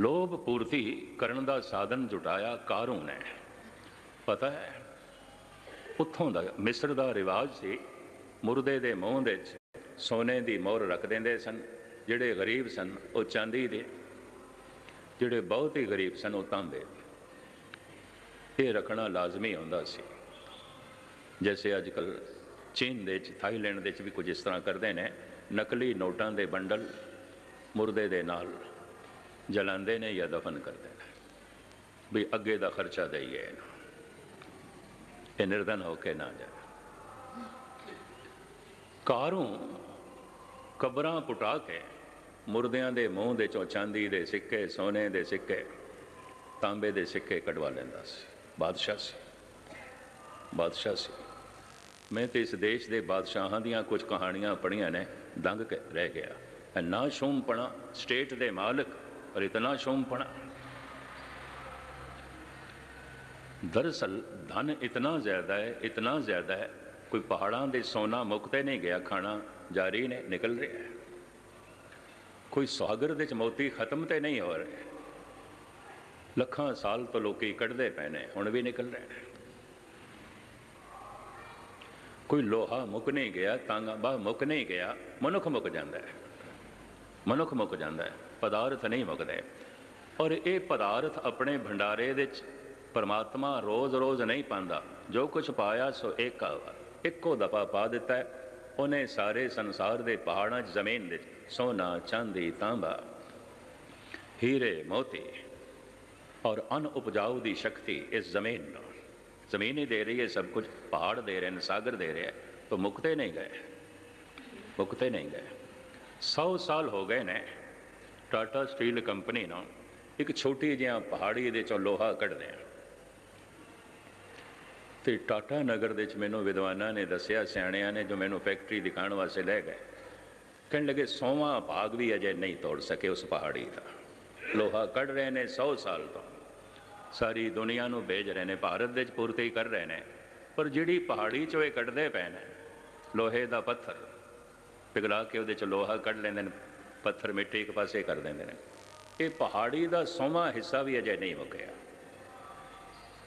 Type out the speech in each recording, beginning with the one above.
ਲੋਭ ਪੂਰਤੀ ਕਰਨ ਦਾ ਸਾਧਨ ਜੁਟਾਇਆ ਕਾਰੂ ਨੇ? ਪਤਾ ਹੈ, ਉੱਥੋਂ ਦਾ ਮਿਸਰ ਦਾ ਰਿਵਾਜ ਸੀ, ਮੁਰਦੇ ਦੇ ਮੂੰਹ ਦੇ ਵਿੱਚ ਸੋਨੇ ਦੀ ਮੋਹਰ ਰੱਖ ਦਿੰਦੇ ਸਨ, ਜਿਹੜੇ ਗਰੀਬ ਸਨ ਉਹ ਚਾਂਦੀ ਦੇ, ਜਿਹੜੇ ਬਹੁਤ ਹੀ ਗਰੀਬ ਸਨ ਉਹ ਤਾਂਬੇ ਇਹ ਰੱਖਣਾ ਲਾਜ਼ਮੀ ਹੁੰਦਾ ਸੀ। ਜੈਸੇ ਅੱਜ ਕੱਲ ਚੀਨ ਦੇ ਵਿੱਚ, ਥਾਈਲੈਂਡ ਦੇ ਵਿੱਚ ਵੀ ਕੁਝ ਇਸ ਤਰ੍ਹਾਂ ਕਰਦੇ ਨੇ, ਨਕਲੀ ਨੋਟਾਂ ਦੇ ਬੰਡਲ ਮੁਰਦੇ ਦੇ ਨਾਲ ਜਲਾਉਂਦੇ ਨੇ ਜਾਂ ਦਫਨ ਕਰਦੇ ਨੇ। ਵੀ ਅੱਗੇ ਦਾ ਖਰਚਾ ਦੇਈਏ ਇਹਨੂੰ। ਇਹ ਨਿਰਧਨ ਹੋ ਕੇ ਨਾ ਜਾਏ। ਕਾਰੋਂ ਕਬਰਾਂ ਪੁਟਾ ਕੇ ਮੁਰਦਿਆਂ ਦੇ ਮੂੰਹ ਦੇ ਚੋਂ ਚਾਂਦੀ ਦੇ ਸਿੱਕੇ, ਸੋਨੇ ਦੇ ਸਿੱਕੇ, ਤਾਂਬੇ ਦੇ ਸਿੱਕੇ ਕਢਵਾ ਲੈਂਦਾ ਸੀ। ਬਾਦਸ਼ਾਹ ਸੀ। ਬਾਦਸ਼ਾਹ ਸੀ। ਮੈਂ ਤੇ ਇਸ ਦੇਸ਼ ਦੇ ਬਾਦਸ਼ਾਹਾਂ ਦੀਆਂ ਕੁਝ ਕਹਾਣੀਆਂ ਪੜ੍ਹੀਆਂ ਨੇ, ਦੰਗ ਕੇ ਰਹਿ ਗਿਆ। ਨਾ ਸ਼ੋਮਪਣਾ ਸਟੇਟ ਦੇ ਮਾਲਕ ਔਰ ਇਤਨਾ ਸ਼ੋਮਪਣਾ ਦਰਅਸਲ ਧਨ ਇਤਨਾ ਜ਼ਿਆਦਾ ਹੈ, ਇਤਨਾ ਜ਼ਿਆਦਾ ਹੈ, ਕੋਈ ਪਹਾੜਾਂ ਦੇ ਸੋਨਾ ਮੁਕਤੇ ਨਹੀਂ ਗਿਆ, ਖਾਣਾ ਜਾਰੀ ਨੇ, ਨਿਕਲ ਰਿਹਾ ਹੈ। ਕੋਈ ਸਾਗਰ ਦੇ ਚ ਖਤਮ ਤੇ ਨਹੀਂ ਹੋ ਰਹੇ ਲੱਖਾਂ ਸਾਲ ਤੋਂ ਲੋਕੀ ਕੱਢਦੇ ਪਏ ਨੇ, ਹੁਣ ਵੀ ਨਿਕਲ ਰਹੇ ਨੇ। ਕੋਈ ਲੋਹਾ ਮੁੱਕ ਨਹੀਂ ਗਿਆ, ਤਾਂਗਾ ਬਾ ਮੁੱਕ ਨਹੀਂ ਗਿਆ, ਮਨੁੱਖ ਮੁੱਕ ਜਾਂਦਾ ਹੈ। ਮਨੁੱਖ ਮੁੱਕ ਜਾਂਦਾ ਹੈ। ਪਦਾਰਥ ਨਹੀਂ ਮੁੱਕਦੇ। ਔਰ ਇਹ ਪਦਾਰਥ ਆਪਣੇ ਭੰਡਾਰੇ ਦੇ ਵਿੱਚ ਪਰਮਾਤਮਾ ਰੋਜ਼-ਰੋਜ਼ ਨਹੀਂ ਪਾਉਂਦਾ। ਜੋ ਕੁਝ ਪਾਇਆ ਸੋ ਇੱਕ ਇੱਕੋ ਦਫਾ ਪਾ ਦਿੱਤਾ ਉਹਨੇ ਸਾਰੇ ਸੰਸਾਰ ਦੇ ਪਹਾੜਾਂ 'ਚ, ਜ਼ਮੀਨ ਦੇ ਸੋਨਾ, ਚਾਂਦੀ, ਤਾਂਬਾ, ਹੀਰੇ, ਮੋਤੀ ਔਰ ਅਨ ਉਪਜਾਊ ਦੀ ਸ਼ਕਤੀ ਇਸ ਜ਼ਮੀਨ ਨੂੰ। ਜ਼ਮੀਨ ਹੀ ਦੇ ਰਹੀ ਹੈ, ਸਭ ਕੁਝ ਪਹਾੜ ਦੇ ਰਹੇ ਨੇ, ਸਾਗਰ ਦੇ ਰਿਹਾ ਤਾਂ ਮੁਕਤੇ ਨਹੀਂ ਗਏ। ਮੁਕਤੇ ਨਹੀਂ ਗਏ। 100 ਸਾਲ ਹੋ ਗਏ ਨੇ। ਟਾਟਾ ਸਟੀਲ ਕੰਪਨੀ ਨੂੰ ਇੱਕ ਛੋਟੀ ਜਿਹੀ ਪਹਾੜੀ ਦੇ ਚੋਂ ਲੋਹਾ ਕੱਢਦੇ ਆ। ਤੇ ਟਾਟਾ ਨਗਰ ਦੇ ਵਿੱਚ ਮੈਨੂੰ ਵਿਦਵਾਨਾਂ ਨੇ ਦੱਸਿਆ, ਸਿਆਣਿਆਂ ਨੇ ਜੋ ਮੈਨੂੰ ਫੈਕਟਰੀ ਦਿਖਾਉਣ ਵਾਸਤੇ ਲੈ ਗਏ। ਕਹਿਣ ਲੱਗੇ, ਸੋਵਾਂ ਭਾਗ ਵੀ ਅਜੇ ਨਹੀਂ ਤੋੜ ਸਕੇ ਉਸ ਪਹਾੜੀ ਦਾ। ਲੋਹਾ ਕੱਢ ਰਹੇ ਨੇ 100 ਸਾਲ ਤੋਂ। ਸਾਰੀ ਦੁਨੀਆ ਨੂੰ ਭੇਜ ਰਹੇ ਨੇ, ਭਾਰਤ ਦੇ ਵਿੱਚ ਪੂਰਤੀ ਕਰ ਰਹੇ ਨੇ। ਪਰ ਜਿਹੜੀ ਪਹਾੜੀ ਚੋਂ ਇਹ ਕੱਢਦੇ ਪਏ ਨੇ, ਲੋਹੇ ਦਾ ਪੱਥਰ, ਪਿਘਲਾ ਕੇ ਉਹਦੇ ਚ ਲੋਹਾ ਕੱਢ ਲੈਂਦੇ ਨੇ। ਪੱਥਰ ਮਿੱਟੀ ਇੱਕ ਪਾਸੇ ਕਰ ਦਿੰਦੇ ਨੇ। ਇਹ ਪਹਾੜੀ ਦਾ ਸੋਮਾ ਹਿੱਸਾ ਵੀ ਅਜੇ ਨਹੀਂ ਮੁੱਕਿਆ।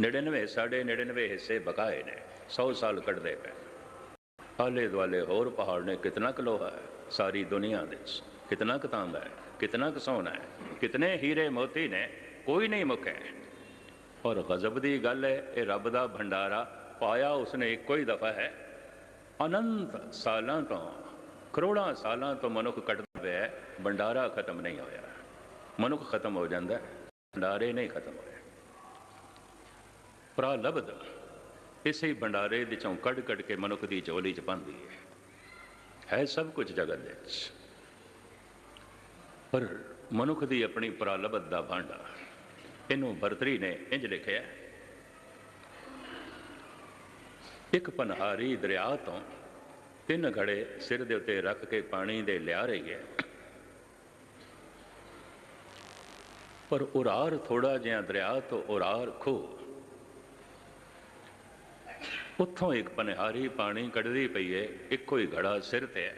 99 ਸਾਡੇ 99 ਹਿੱਸੇ ਬਕਾਏ ਨੇ 100 ਸਾਲ ਕੱਢਦੇ ਪਏ ਆਲੇ ਦੁਆਲੇ ਹੋਰ ਪਹਾੜ ਨੇ ਕਿਤਨਾ ਕੁ ਲੋਹਾ ਹੈ, ਸਾਰੀ ਦੁਨੀਆ ਦੇ ਵਿੱਚ। ਕਿਤਨਾ ਕੁ ਤਾਂਬਾ ਹੈ, ਕਿਤਨਾ ਕੁ ਸੋਨਾ ਹੈ, ਕਿਤਨੇ ਹੀਰੇ ਮੋਤੀ ਨੇ, ਕੋਈ ਨਹੀਂ ਮੁੱਕੇ ਔਰ ਗਜ਼ਬ ਦੀ ਗੱਲ ਹੈ, ਇਹ ਰੱਬ ਦਾ ਭੰਡਾਰਾ ਪਾਇਆ ਉਸਨੇ ਇੱਕੋ ਹੀ ਦਫਾ ਹੈ। ਅਨੰਤ ਸਾਲਾਂ ਤੋਂ, ਕਰੋੜਾਂ ਸਾਲਾਂ ਤੋਂ ਮਨੁੱਖ ਕੱਟਦਾ ਪਿਆ ਭੰਡਾਰਾ ਖਤਮ ਨਹੀਂ ਹੋਇਆ। ਮਨੁੱਖ ਖਤਮ ਹੋ ਜਾਂਦਾ ਭੰਡਾਰੇ ਨਹੀਂ ਖਤਮ ਹੋਏ। ਪ੍ਰਲਬਧ ਇਸੇ ਭੰਡਾਰੇ ਦੇ ਚੋਂ ਕੱਢ ਕੱਢ ਕੇ ਮਨੁੱਖ ਦੀ ਝੋਲੀ ਚ ਪਾਉਂਦੀ ਹੈ। ਹੈ ਸਭ ਕੁਝ ਜਗਤ ਦੇ ਵਿੱਚ। ਪਰ ਮਨੁੱਖ ਦੀ ਆਪਣੀ ਪ੍ਰਲਬਧ ਦਾ ਭਾਂਡਾ, ਇਹਨੂੰ ਭਰਤਰੀ ਨੇ ਇੰਜ ਲਿਖਿਆ ਇੱਕ ਪਨਹਾਰੀ ਦਰਿਆ ਤੋਂ ਤਿੰਨ ਘੜੇ ਸਿਰ ਦੇ ਉੱਤੇ ਰੱਖ ਕੇ ਪਾਣੀ ਦੇ ਲਿਆ ਰਹੀ ਹੈ ਪਰ ਉਰਾਰ ਥੋੜਾ ਜਿਹਾ ਦਰਿਆ ਤੋਂ ਉਰਾਰ ਖੋ। ਉੱਥੋਂ ਇੱਕ ਪਨਹਾਰੀ ਪਾਣੀ ਕੱਢਦੀ ਪਈ ਏ, ਇੱਕੋ ਹੀ ਘੜਾ ਸਿਰ ਤੇ ਹੈ।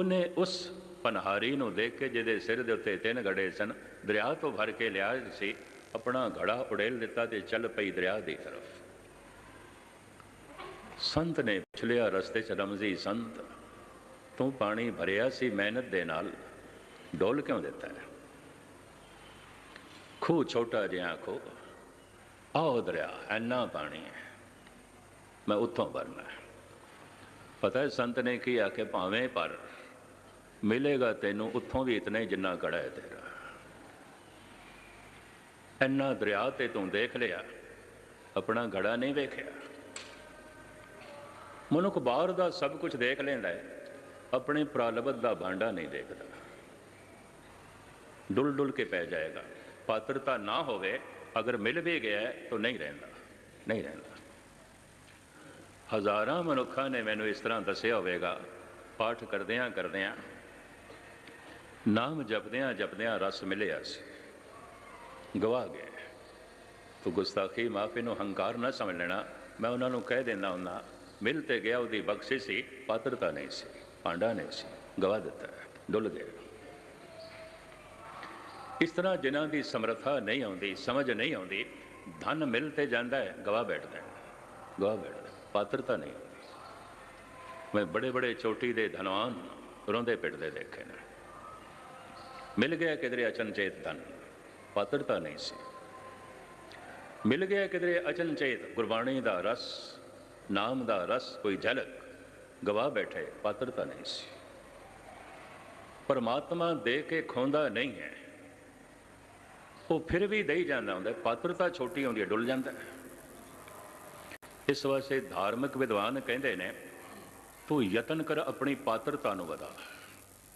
ਉਹਨੇ ਉਸ ਪਨਹਾਰੀ ਨੂੰ ਦੇਖ ਕੇ ਜਿਹਦੇ ਸਿਰ ਦੇ ਉੱਤੇ ਤਿੰਨ ਘੜੇ ਸਨ, ਦਰਿਆ ਤੋਂ ਭਰ ਕੇ ਲਿਆ ਸੀ, ਆਪਣਾ ਘੜਾ ਉਡੇਲ ਦਿੱਤਾ ਤੇ ਚੱਲ ਪਈ ਦਰਿਆ ਦੀ ਤਰਫ। ਸੰਤ ਨੇ ਪੁੱਛਲਿਆ ਰਸਤੇ ਚ ਰਮਜ਼ੀ ਸੰਤ, ਤੂੰ ਪਾਣੀ ਭਰਿਆ ਸੀ ਮਿਹਨਤ ਦੇ ਨਾਲ, ਡੋਲ ਕਿਉਂ ਦਿੱਤਾ ਹੈ? ਖੂਹ ਛੋਟਾ ਜਿਹਾ ਖੂਹ, ਆਹ ਦਰਿਆ ਐਨਾ ਪਾਣੀ ਹੈ, ਮੈਂ ਉੱਥੋਂ ਭਰਨਾ ਪਤਾ ਹੈ ਸੰਤ ਨੇ ਕੀ ਆਖੇ ਭਾਵੇਂ ਪਰ ਮਿਲੇਗਾ ਤੈਨੂੰ ਉੱਥੋਂ ਵੀ ਇਤਨਾ ਜਿੰਨਾ ਕੜਾ ਹੈ ਤੇਰਾ। ਐਨਾ ਦਰਿਆ ਤੇ ਤੂੰ ਦੇਖ ਲਿਆ, ਆਪਣਾ ਘੜਾ ਨਹੀਂ ਵੇਖਿਆ। ਮਨੁੱਖ ਬਾਹਰ ਦਾ ਸਭ ਕੁਝ ਦੇਖ ਲੈਂਦਾ ਹੈ, ਆਪਣੇ ਪ੍ਰਾਲਬਤ ਦਾ ਭਾਂਡਾ ਨਹੀਂ ਦੇਖਦਾ। ਡੁੱਲ ਡੁੱਲ ਕੇ ਪੈ ਜਾਏਗਾ। ਪਾਤਰਤਾ ਨਾ ਹੋਵੇ, ਅਗਰ ਮਿਲ ਵੀ ਗਿਆ ਤਾਂ ਨਹੀਂ ਰਹਿੰਦਾ। ਨਹੀਂ ਰਹਿੰਦਾ। ਹਜ਼ਾਰਾਂ ਮਨੁੱਖਾਂ ਨੇ ਮੈਨੂੰ ਇਸ ਤਰ੍ਹਾਂ ਦੱਸਿਆ ਹੋਵੇਗਾ, ਪਾਠ ਕਰਦਿਆਂ ਕਰਦਿਆਂ, ਨਾਮ ਜਪਦਿਆਂ ਜਪਦਿਆਂ ਰਸ ਮਿਲਿਆ ਸੀ। ਗਵਾ ਗਏ ਤੋ ਗੁਸਤਾਖੀ, ਮਾਫੀ ਨੂੰ ਹੰਕਾਰ ਨਾ ਸਮਝ ਲੈਣਾ, ਮੈਂ ਉਹਨਾਂ ਨੂੰ ਕਹਿ ਦਿੰਦਾ ਹੁੰਦਾ ਮਿਲ ਤੇ ਗਿਆ ਉਹਦੀ ਬਖਸ਼ਿਸ਼ ਸੀ ਪਾਤਰਤਾ ਨਹੀਂ ਸੀ ਭਾਂਡਾ ਨਹੀਂ ਸੀ ਗਵਾ ਦਿੱਤਾ ਡੁੱਲ ਗਏ ਇਸ ਤਰ੍ਹਾਂ ਜਿਨ੍ਹਾਂ ਦੀ ਸਮਰੱਥਾ ਨਹੀਂ ਆਉਂਦੀ ਸਮਝ ਨਹੀਂ ਆਉਂਦੀ ਧਨ ਮਿਲ ਤੇ ਜਾਂਦਾ ਹੈ ਗਵਾ ਬੈਠਦਾ ਹੈ ਗਵਾ ਬੈਠਦਾ ਪਾਤਰਤਾ ਨਹੀਂ ਮੈਂ ਬੜੇ ਬੜੇ ਚੋਟੀ ਦੇ ਧਨਵਾਨ ਰੋਂਦੇ ਪਿੱਟਦੇ ਦੇਖੇ ਨੇ ਮਿਲ ਗਿਆ ਕਿਧਰੇ ਅਚਨਚੇਤ ਧਨ ਪਾਤਰਤਾ ਨਹੀਂ ਸੀ ਮਿਲ ਗਿਆ ਕਿਧਰੇ ਅਚਨਚੇਤ ਗੁਰਬਾਣੀ ਦਾ ਰਸ ਨਾਮ ਦਾ ਰਸ ਕੋਈ ਝਲਕ ਗਵਾ ਬੈਠੇ ਪਾਤਰਤਾ ਨਹੀਂ ਸੀ। ਪਰਮਾਤਮਾ ਦੇ ਕੇ ਖੋਂਦਾ ਨਹੀਂ ਹੈ। ਉਹ ਫਿਰ ਵੀ ਦੇਈ ਜਾਂਦਾ ਹੁੰਦਾ ਪਾਤਰਤਾ ਛੋਟੀ ਹੁੰਦੀ ਹੈ, ਡੁੱਲ ਜਾਂਦਾ ਇਸ ਵਾਸਤੇ ਧਾਰਮਿਕ ਵਿਦਵਾਨ ਕਹਿੰਦੇ ਨੇ, ਤੂੰ ਯਤਨ ਕਰ ਆਪਣੀ ਪਾਤਰਤਾ ਨੂੰ ਵਧਾ।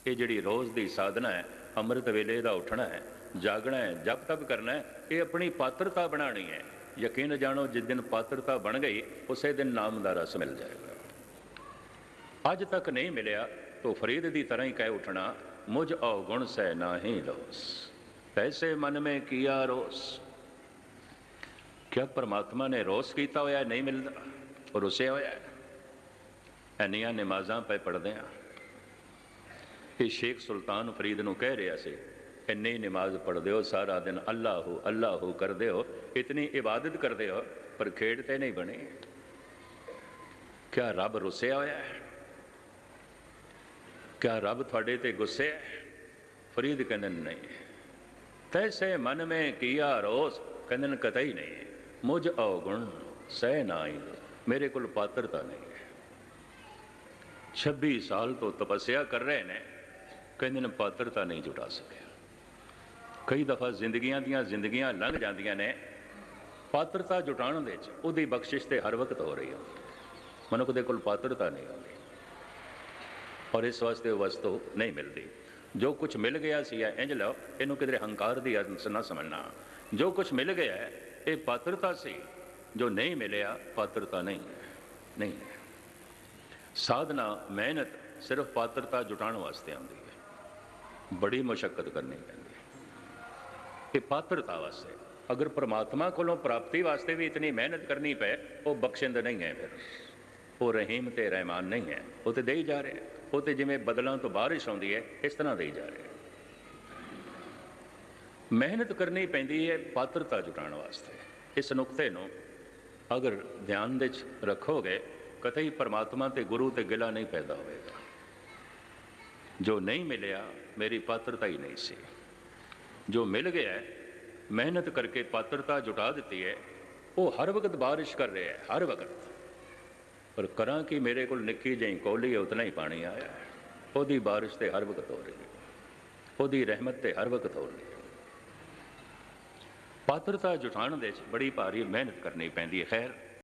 ਇਹ ਜਿਹੜੀ ਰੋਜ਼ ਦੀ ਸਾਧਨਾ ਹੈ, ਅੰਮ੍ਰਿਤ ਵੇਲੇ ਦਾ ਉੱਠਣਾ ਹੈ, ਜਾਗਣਾ ਹੈ, ਜਪ ਤਪ ਕਰਨਾ ਹੈ, ਇਹ ਆਪਣੀ ਪਾਤਰਤਾ ਬਣਾਣੀ ਹੈ। ਯਕੀਨ ਜਾਣੋ, ਜਿਸ ਦਿਨ ਪਾਤਰਤਾ ਬਣ ਗਈ, ਉਸੇ ਦਿਨ ਨਾਮ ਦਾ ਰਸ ਮਿਲ ਜਾਏਗਾ। ਅੱਜ ਤੱਕ ਨਹੀਂ ਮਿਲਿਆ, ਤੋ ਫਰੀਦ ਦੀ ਤਰ੍ਹਾਂ ਹੀ ਕਹਿ ਉਠਣਾ, ਮੁਝ ਔਗੁਣ ਸਹਿ ਨਾਹੀ ਲੋਸ, ਪੈਸੇ ਮਨ ਮੇ ਕੀਆ ਰੋਸ। ਕਿਆ ਪਰਮਾਤਮਾ ਨੇ ਰੋਸ ਕੀਤਾ ਹੋਇਆ, ਨਹੀਂ ਮਿਲਦਾ ਉਹ ਰੁਸਿਆ ਹੋਇਆ ਹੈ। ਇੰਨੀਆਂ ਨਮਾਜ਼ਾਂ ਪਏ ਪੜਦੇ ਆ ਇਹ ਸ਼ੇਖ ਸੁਲਤਾਨ ਫਰੀਦ ਨੂੰ ਕਹਿ ਰਿਹਾ ਸੀ ਇੰਨੀ ਨਮਾਜ਼ ਪੜਦੇ ਹੋ ਸਾਰਾ ਦਿਨ ਅੱਲਾਹੂ ਅੱਲਾਹੂ ਕਰਦੇ ਹੋ ਇਤਨੀ ਇਬਾਦਤ ਕਰਦੇ ਹੋ ਪਰ ਖੇਡ ਤੇ ਨਹੀਂ ਬਣੇ ਕਿਆ ਰੱਬ ਰੁਸਿਆ ਹੋਇਆ ਹੈ ਕਿਆ ਰੱਬ ਤੁਹਾਡੇ ਤੇ ਗੁੱਸੇ ਹੈ ਫਰੀਦ ਕਹਿੰਦੇ ਨੇ, ਨਹੀਂ ਤੈਸੇ ਮਨ ਮੇ ਕੀਆ ਰੋਸ ਕਹਿੰਦੇ ਨੇ, ਕਤਈ ਨਹੀਂ ਮੁਝ ਔਗੁਣ ਸਹਿ ਨਾਈ ਮੇਰੇ ਕੋਲ ਪਾਤਰਤਾ ਨਹੀਂ ਹੈ 26 ਸਾਲ ਤੋਂ ਤਪੱਸਿਆ ਕਰ ਰਹੇ ਨੇ ਕਹਿੰਦੇ ਨੇ ਪਾਤਰਤਾ ਨਹੀਂ ਜੁਟਾ ਸਕਿਆ ਕਈ ਦਫਾ ਜ਼ਿੰਦਗੀਆਂ ਦੀਆਂ ਜ਼ਿੰਦਗੀਆਂ ਲੰਘ ਜਾਂਦੀਆਂ ਨੇ। ਪਾਤਰਤਾ ਜੁਟਾਉਣ ਦੇ ਵਿੱਚ ਉਹਦੀ ਬਖਸ਼ਿਸ਼ ਤੇ ਹਰ ਵਕਤ ਹੋ ਰਹੀ ਹੈ ਮਨੁੱਖ ਦੇ ਕੋਲ ਪਾਤਰਤਾ ਨਹੀਂ ਹੁੰਦੀ। ਔਰ ਇਸ ਵਾਸਤੇ ਉਹ ਵਸਤੂ ਨਹੀਂ ਮਿਲਦੀ। ਜੋ ਕੁਝ ਮਿਲ ਗਿਆ ਸੀ ਇਹ ਇੰਜ ਲਓ, ਇਹਨੂੰ ਕਿਧਰੇ ਹੰਕਾਰ ਦੀ ਅੰਸ ਨਾ ਸਮਝਣਾ। ਜੋ ਕੁਝ ਮਿਲ ਗਿਆ, ਇਹ ਪਾਤਰਤਾ ਸੀ। ਜੋ ਨਹੀਂ ਮਿਲਿਆ, ਪਾਤਰਤਾ ਨਹੀਂ। ਹੈ ਨਹੀਂ। ਹੈ ਸਾਧਨਾ, ਮਿਹਨਤ ਸਿਰਫ ਪਾਤਰਤਾ ਜੁਟਾਉਣ ਵਾਸਤੇ ਆਉਂਦੀ ਹੈ। ਬੜੀ ਮੁਸ਼ਕਲ ਕਰਨੀ ਪੈਂਦੀ। ਹੈ ਪਾਤਰਤਾ ਵਾਸਤੇ। ਅਗਰ ਪ੍ਰਮਾਤਮਾ ਕੋਲੋਂ ਪ੍ਰਾਪਤੀ ਵਾਸਤੇ ਵੀ ਇਤਨੀ ਮਿਹਨਤ ਕਰਨੀ ਪਏ, ਉਹ ਬਖਸ਼ਿੰਦ ਨਹੀਂ ਹੈ ਫਿਰ। ਉਹ ਰਹੀਮ ਤੇ ਰਹਿਮਾਨ ਨਹੀਂ ਹੈ। ਉਹ ਤੇ ਦੇਈ ਜਾ ਰਿਹਾ। ਉਹ ਤੇ ਜਿਵੇਂ ਬਦਲਾਂ ਤੋਂ ਬਾਰਿਸ਼ ਆਉਂਦੀ ਹੈ, ਇਸ ਤਰ੍ਹਾਂ ਦੇਈ ਜਾ ਰਿਹਾ। ਮਿਹਨਤ ਕਰਨੀ ਪੈਂਦੀ ਹੈ ਪਾਤਰਤਾ ਜੁਟਾਉਣ ਵਾਸਤੇ। ਇਸ ਨੁਕਤੇ ਨੂੰ ਅਗਰ ਧਿਆਨ ਦੇ ਵਿੱਚ ਰੱਖੋਗੇ, ਕਤਈ ਪਰਮਾਤਮਾ ਤੇ ਗੁਰੂ ਤੇ ਗਿਲਾ ਨਹੀਂ ਪੈਦਾ ਹੋਵੇਗਾ। ਜੋ ਨਹੀਂ ਮਿਲਿਆ, ਮੇਰੀ ਪਾਤਰਤਾ ਹੀ ਨਹੀਂ ਸੀ। ਜੋ ਮਿਲ ਗਿਆ ਹੈ, ਮਿਹਨਤ ਕਰਕੇ ਪਾਤਰਤਾ ਜੁਟਾ ਦਿੱਤੀ ਹੈ ਉਹ ਹਰ ਵਕਤ ਬਾਰਿਸ਼ ਕਰ ਰਿਹਾ ਹੈ ਹਰ ਵਕਤ। ਪਰ ਕਰਾਂ ਕਿ ਮੇਰੇ ਕੋਲ ਨਿੱਕੀ ਜਿਹੀ ਕੋਲੀ ਹੈ ਉਤਨਾ ਹੀ ਪਾਣੀ ਆਇਆ ਹੈ। ਉਹਦੀ ਬਾਰਿਸ਼ ਤੇ ਹਰ ਵਕਤ ਹੋ ਰਹੀ ਹੈ। ਉਹਦੀ ਰਹਿਮਤ ਤੇ ਹਰ ਵਕਤ ਹੋ ਰਹੀ ਹੈ। ਪਾਤਰਤਾ ਜੁਟਾਉਣ ਦੇ ਵਿੱਚ ਬੜੀ ਭਾਰੀ ਮਿਹਨਤ ਕਰਨੀ ਪੈਂਦੀ ਹੈ। ਖੈਰ